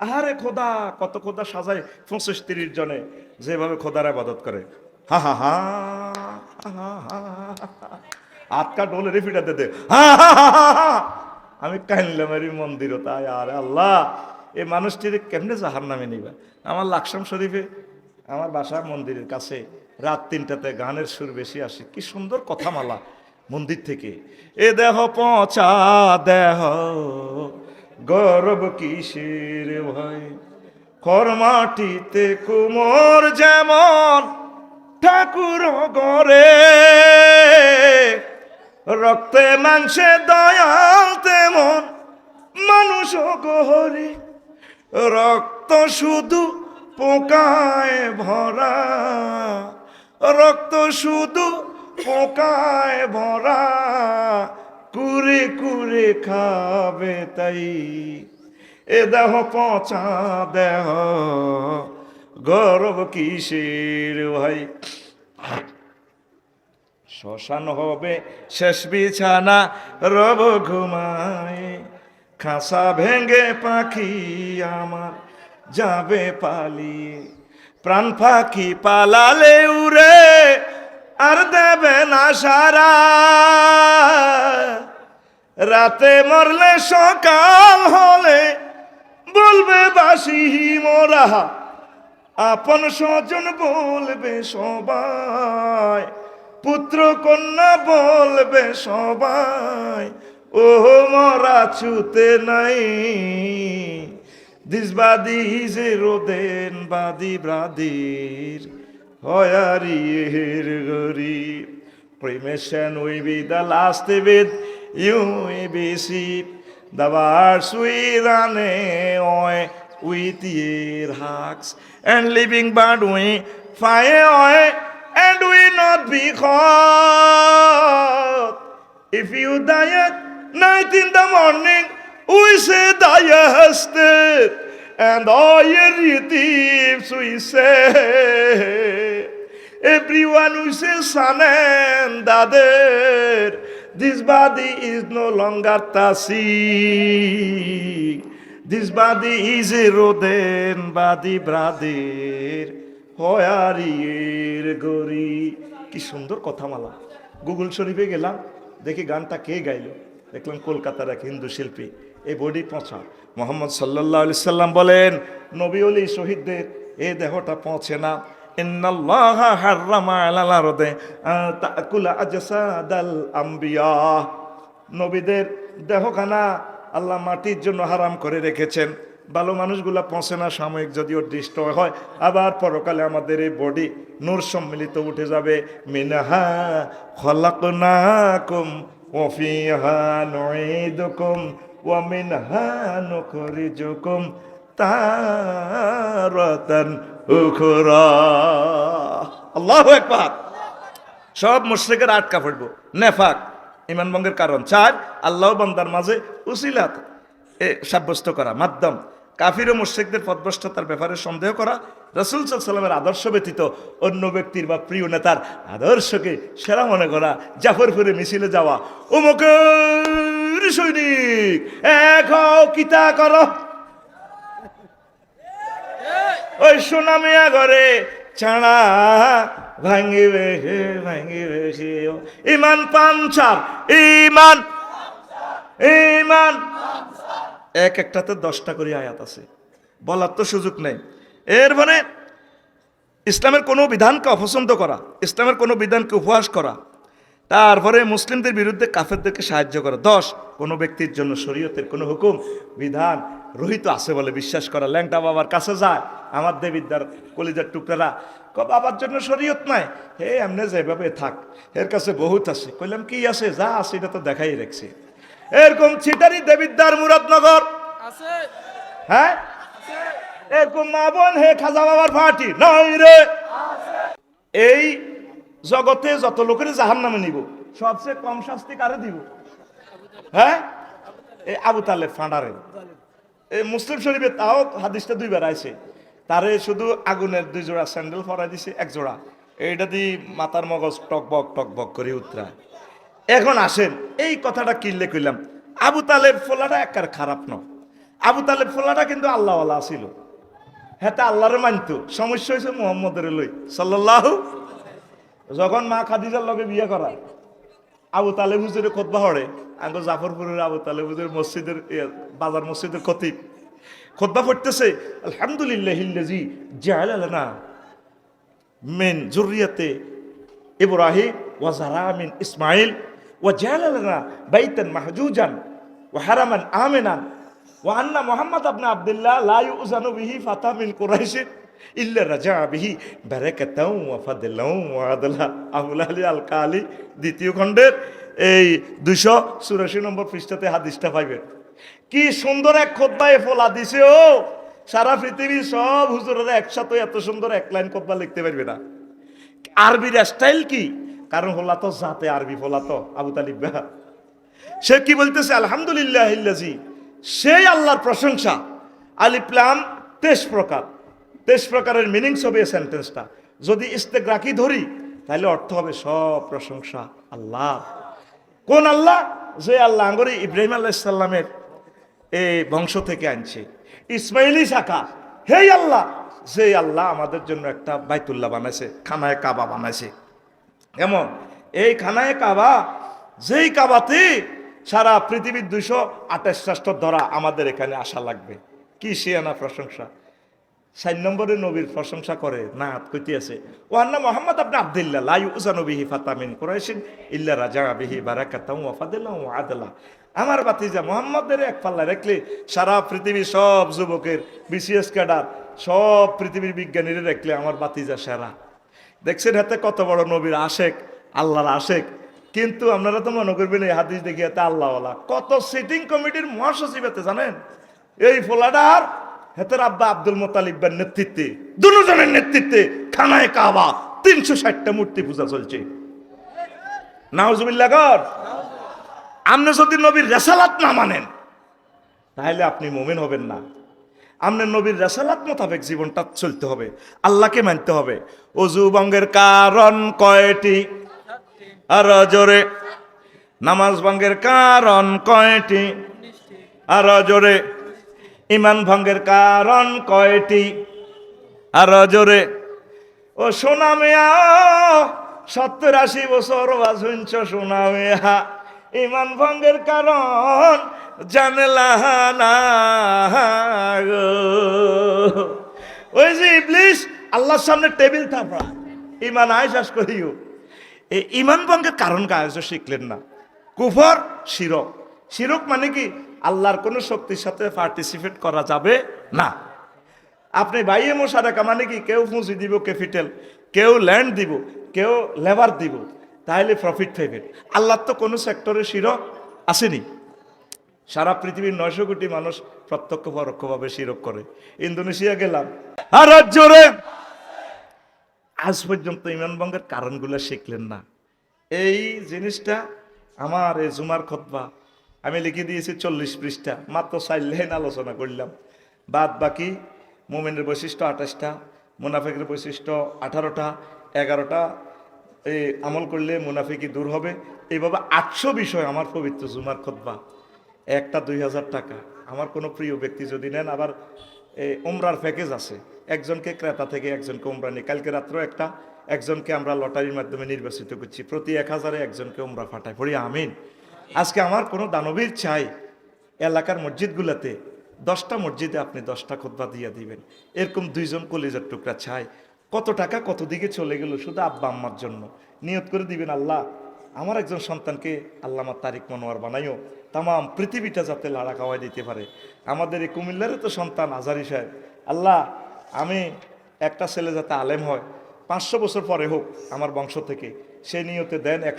আহারে খোদা কত খোদা সাজায় পঁচিশ তিরিশ জনে যেভাবে খোদার আবাদত করে। হা হা হা। আটকা দে দে হা, হা, হা। আমি কাইনলাম এর মন্দির তাই আরে আল্লাহ। এই মানুষটির কেমনে জাহার নামে নিবা? আমার লাকসাম শরীফে আমার বাসা মন্দিরের কাছে রাত তিনটাতে গানের সুর বেশি আসে। কি সুন্দর কথামালা মন্দির থেকে। এ দেহ পচা দেহ গৌরব কিসের ভাই? খরমাটিতে কুমোর যেমন ঠাকুর গড়ে, রক্তে মাংসে দয়াল তেমন মানুষ গহরে রক্ত শুধু পোকায় ভরা, রক্ত শুধু পোকায় ভরা কুরে কুরে খাবে তাই। এ দেহ পচা দেহ, গরব কিসের ভাই? শ্মশান হবে শেষ বিছানা, রব ঘুমায়। খাসা ভেঙ্গে পাখি আমার যাবে পালিয়ে। প্রাণ পাখি পালালে উড়ে, আর দেবে না সারা। রাতে মরলে সকাল হলে বলবে বাসি মোরা। আপন স্বজন বলবে সবাই, পুত্র কন্যা বলবে সবাই ও মরা ছুতে নাই। দিস বাদি যে রোদেন বাদি ব্রাদির হয়ারিয়ের গরিব। Premation will be the last sheep. The will run away with your hugs, and living bird we fly away, and we not be caught. If you die at night in the morning, we say die yesterday, and all your relatives we say. Everyone who says son and daughter, this body is no longer Tasi. This body is a Roden body, brother. হয়ারিয়ের গরি কি সুন্দর কথামালা। Google শরীফে গেলাম, দেখি গানটা কে গাইলো। দেখলাম কলকাতার এক হিন্দু শিল্পী এই বডি পচা। মোহাম্মদ সাল্লাহ সাল্লাম বলেন, নবী অলি শহীদদের এই দেহটা পৌঁছে না। নবীদের দেহখানা আল্লাহ মাটির জন্য হারাম করে রেখেছেন। ভালো মানুষগুলা পৌঁছে না সাময়িক যদিও ডিস্ট্রয় হয়, আবার পরকালে আমাদের এই বডি নূর সম্মিলিত উঠে যাবে। মিনহা খলাকনাকুম ওফিহা নুঈদুকুম ওয়া মিনহা নুখরিজুকুম। তারাতান উখরা। আল্লাহু সব মুশ্রিকের আটকা পড়ব। নেফাক ইমান ভঙ্গের কারণ। চার, আল্লাহ বান্দার মাঝে উসিলাত, এ, সাব্যস্ত করা। মাধ্যম, কাফির ও মুশ্রিকদের পদভ্রষ্টতার ব্যাপারে সন্দেহ করা। রসুল সাল্লামের আদর্শ ব্যতীত অন্য ব্যক্তির বা প্রিয় নেতার আদর্শকে সেরা মনে করা। জাফরপুরে মিছিলে যাওয়া। অমুকের সৈনিক, এক কিতা করো। ওই সোনামিয়া ঘরে ছাড়া ভাঙ্গিবে সে ইমান পাঞ্চার ইমান। ইমান। এক একটাতে দশটা করে আয়াত আছে। বলার তো সুযোগ নেই। এর মানে ইসলামের কোনো বিধানকে অপছন্দ করা, ইসলামের কোনো বিধানকে উপহাস করা, তারপরে মুসলিমদের বিরুদ্ধে কাফেরদেরকে সাহায্য করা। দশ, কোনো ব্যক্তির জন্য শরীয়তের কোনো হুকুম, বিধান রহিত আছে বলে বিশ্বাস করা ল্যাংটা বাবার কাছে যায়। আমার দেবিদ্যার কলিজার টুকরারা ক বাবার জন্য শরীয়ত নাই? হে এমনি যেভাবে থাক এর কাছে বহুত আছে। কইলাম কি আছে? যা আছে এটা তো দেখাই রেখছে। এরকম ছিটারি দেবিদ্যার মুরাদনগর। আছে। হ্যাঁ? এরকম মা বোন হে খাজা বাবার ফাটি নাই রে। এই জগতে যত লোকের জাহান নামে নিব সবচেয়ে কম শাস্তি কারে দিব? হ্যাঁ? এই আবু তালে ফাঁড়ারে। এই মুসলিম শরীফে তাও হাদিসটা দুইবার আইছে। তারে শুধু আগুনের দুই জোড়া স্যান্ডেল ফরাই দিছে, এক জোড়া। এইটা দিয়ে মাথার মগজ টকবক টকবক করে উতরা। এখন আসেন, এই কথাটা কিনলে কইলাম, আবু তালেব ফোলাটা একার খারাপ ন আবু তালেব ফোলাটা কিন্তু আল্লাহওয়ালা ছিল হ্যাঁ আল্লাহরে মানতো। সমস্যা হয়েছে মোহাম্মদের লই। সাল্লাহ যখন মা খাদিজার লগে বিয়ে করা আবু তালেব হুজুরের খোদবা হড়ে আঙ্গ জাফরপুরের আবু তালেব হুজুর মসজিদের বাজার মসজিদের খতিব। খোদবা পড়তেছে, আলহামদুলিল্লাহ হিল্লাজি জাহাল আলানা মিন জুরিয়াতে ইব্রাহিম ওয়া জারা মিন ইসমাইল ওয়া জাহাল আলানা বাইতান মাহজুজান ওয়া হারামান আমিনান ওয়া আন্না মুহাম্মদ আবনা আব্দুল্লাহ লা ইউজানু বিহি ফাতা মিন কুরাইশ ইল্লা রাজা বিহি বারাকাতাও ওয়া ফাদলাও ওয়া আদলা। আবুল আলী আল কালি দ্বিতীয় খণ্ডের এই দুইশো চুরাশি নম্বর পৃষ্ঠাতে হাদিসটা পাইবেন। কি সুন্দর এক খোদ্ায় ফোলা দিছে ও! সারা পৃথিবীর সব হুজুরেরা একসাথে এত সুন্দর এক লাইন খোদ্া লিখতে পারবে না। আরবির স্টাইল কি? কারণ হোলা তো জাতে আরবি ফোলা তো, আবু তালিব সে কি বলতেছে? আলহামদুলিল্লাহ সেই আল্লাহর প্রশংসা। আলিপ্লাম তেইশ প্রকার। তেইশ প্রকারের মিনিংস হবে সেন্টেন্সটা যদি ইস্তেগ্রাকি ধরি, তাহলে অর্থ হবে সব প্রশংসা আল্লাহ। কোন আল্লাহ? যে আল্লাহ আঙ্গরে ইব্রাহিম আল্লাহ এই বংশ থেকে আনছে। ইসমাইলি শাখা, হে আল্লাহ! যে আল্লাহ আমাদের জন্য একটা বাইতুল্লাহ বানাইছে, খানায় কাবা বানাইছে। এমন এই খানায় কাবা, যেই কাবাতে সারা পৃথিবীর দুইশো আঠাশ রাষ্ট্র ধরা আমাদের এখানে আসা লাগবে। কি শিয়ানা প্রশংসা। সাত নম্বরে নবীর প্রশংসা করে, না কইতে আছে। ও আন্না মোহাম্মদ আপনি আব্দুল্লাহ লাই উজানু বিহি ফাতামিন কুরাইশিন ইল্লা রাজা বিহি বারাকাতাম ওয়াফাদিল্লাহ আদলা। আমার বাতিজা মোহাম্মদের এক পাল্লা রাখলে সারা পৃথিবীর সব যুবকের, বিসিএস ক্যাডার, সব পৃথিবীর বিজ্ঞানীরা রাখলে আমার বাতিজা সেরা। দেখছেন হাতে কত বড় নবীর আশেক, আল্লাহর আশেক। কিন্তু আপনারা তো মনে করবেন এই হাদিস দেখি এতে আল্লাহওয়ালা। কত সিটিং কমিটির মহাসচিব এতে জানেন? এই ফোলাডার হেতের আব্বা আব্দুল মোতালিবের নেতৃত্বে, দুজনের নেতৃত্বে খানায় কাবা, তিনশো ষাটটা মূর্তি পূজা চলছে। নাউজুবিল্লাহ কর আপনি যদি নবীর রেসালাত না মানেন, তাহলে আপনি মোমেন হবেন না। আপনার নবীর রেসালাত মোতাবেক জীবনটা চলতে হবে, আল্লাহকে মানতে হবে। অজু ভঙ্গের কারণ কয়টি? আর জোরে। নামাজ ভঙ্গের কারণ কয়টি? আর জোরে। ইমান ভঙ্গের কারণ কয়টি? আর জোরে, ও সোনা মেয়া সত্তর আশি বছর বাজুঞ্চ সোনা মেয়া। ইমান ভঙ্গের কারণ জানলা না। ওই যে ইবলিশ আল্লাহর সামনে টেবিল থাপড়া। ইমান আয়সাস করিও। এই ইমান ভঙ্গের কারণ কাজ শিখলেন না। কুফর, শিরক। শিরক মানে কি? আল্লাহর কোনো শক্তির সাথে পার্টিসিপেট করা যাবে না। আপনি বাইয়ে মশারেকা মানে কি? কেউ পুঁজি দিব ক্যাপিটাল কেউ ল্যান্ড দিব, কেউ লেবার দিব, তাহলে প্রফিট পাইবেন। আল্লাহর তো কোনো সেক্টরে শিরক আসেনি। সারা পৃথিবীর নয়শো কোটি মানুষ প্রত্যক্ষ পরোক্ষভাবে শিরক করে। ইন্দোনেশিয়া গেলাম। আর আজ পর্যন্ত ইমানবঙ্গের কারণগুলো শিখলেন না। এই জিনিসটা আমার এই জুমার খতবা আমি লিখে দিয়েছি চল্লিশ পৃষ্ঠা। মাত্র চার লাইন আলোচনা করলাম। বাদ বাকি মোমেনের বৈশিষ্ট্য আঠাশটা, মুনাফেকের বৈশিষ্ট্য আঠারোটা, এগারোটা। এই আমল করলে মুনাফিকি দূর হবে। এইভাবে আটশো বিষয় আমার পবিত্র জুমার খতবা একটা দুই হাজার টাকা। আমার কোনো প্রিয় ব্যক্তি যদি নেন, আবার এই উমরার প্যাকেজ আছে। একজনকে ক্রেতা থেকে একজনকে উমরা নিই। কালকে রাত্রেও একটা, একজনকে আমরা লটারির মাধ্যমে নির্বাচিত করছি। প্রতি এক হাজারে একজনকে উমরা ফাটাই। পড়ি, আমিন। আজকে আমার কোনো দানবীর চাই এলাকার মসজিদগুলোতে। দশটা মসজিদে আপনি দশটা খোদবা দিয়ে দিবেন। এরকম দুইজন কলেজের টুকরা চাই। কত টাকা কত দিকে চলে গেল শুধু আব্বা আম্মার জন্য। নিয়ত করে দিবেন, আল্লাহ, আমার একজন সন্তানকে আল্লাহ আমার তারিক মনোয়ার বানাইও। তাম পৃথিবীটা যাতে লাড়া খাওয়াই দিতে পারে। আমাদের এই কুমিল্লারও তো সন্তান আজারি সাহেব। আল্লাহ, আমি একটা ছেলে যাতে আলেম হয়, পাঁচশো বছর পরে হোক আমার বংশ থেকে। সে নিয়তে দেন এক